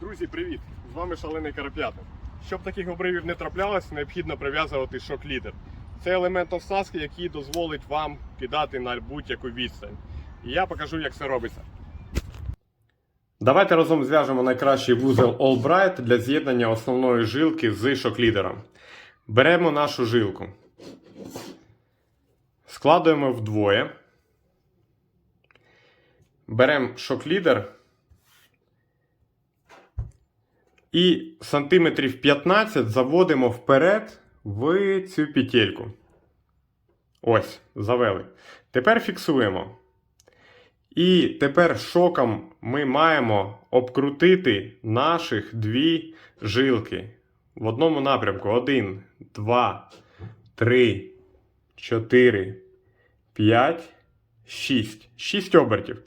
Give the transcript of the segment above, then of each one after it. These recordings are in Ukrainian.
Друзі, привіт! З вами шалений Карап'ятин. Щоб таких обривів не траплялось, необхідно прив'язувати шок-лідер. Це елемент оснастки, який дозволить вам кидати на будь-яку відстань. І я покажу, як це робиться. Давайте разом зв'яжемо найкращий вузол Allbright для з'єднання основної жилки з шок-лідером. Беремо нашу жилку. Складуємо вдвоє. Беремо шок-лідер. І сантиметрів 15 заводимо вперед в цю петельку. Ось, завели. Тепер фіксуємо. І тепер шоком ми маємо обкрутити наших дві жилки в одному напрямку. Один, два, три, чотири, п'ять, шість. Шість обертів.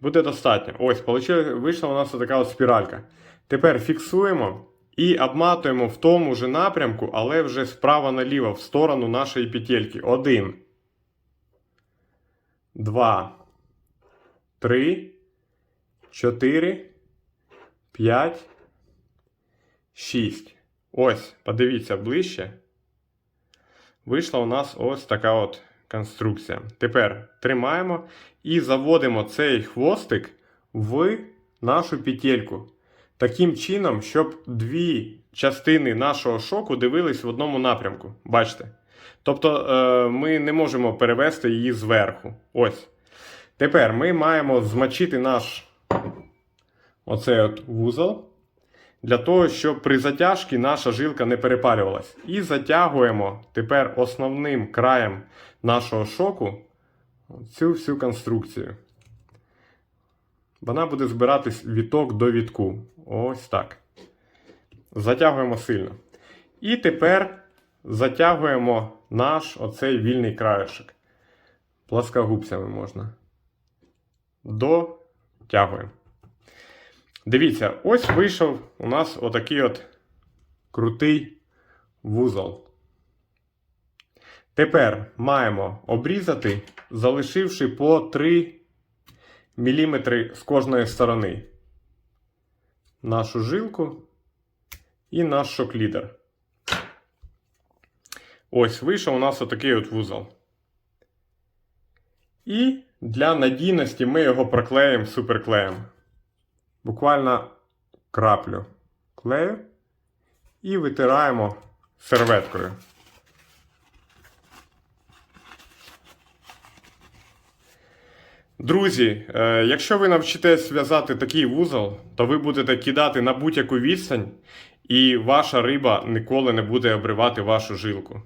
Буде достатньо. Ось, вийшла у нас така от спіралька. Тепер фіксуємо і обматуємо в тому же напрямку, але вже справа наліво, в сторону нашої петельки. Один. Два. Три. Чотири. П'ять. Шість. Ось, подивіться ближче. Вийшла у нас ось така от конструкція. Тепер тримаємо і заводимо цей хвостик в нашу петельку. Таким чином, щоб дві частини нашого шоку дивились в одному напрямку. Бачите? Тобто е, ми не можемо перевести її зверху. Ось. Тепер ми маємо змочити наш оцей от вузол для того, щоб при затяжці наша жилка не перепалювалась. І затягуємо тепер основним краєм нашого шоку цю всю конструкцію. Вона буде збиратись віток до вітку. Ось так. Затягуємо сильно. І тепер затягуємо наш оцей вільний краєшок. Пласкогубцями можна. Дотягуємо. Дивіться, ось вийшов у нас отакий от крутий вузол. Тепер маємо обрізати, залишивши по 3 міліметри з кожної сторони нашу жилку і наш шок-лідер. Ось вийшов у нас отакий от вузол. І для надійності ми його проклеїмо суперклеєм. Буквально краплю клею і витираємо серветкою. Друзі, е, якщо ви навчитесь зв'язати такий вузол, то ви будете кидати на будь-яку відстань, і ваша риба ніколи не буде обривати вашу жилку.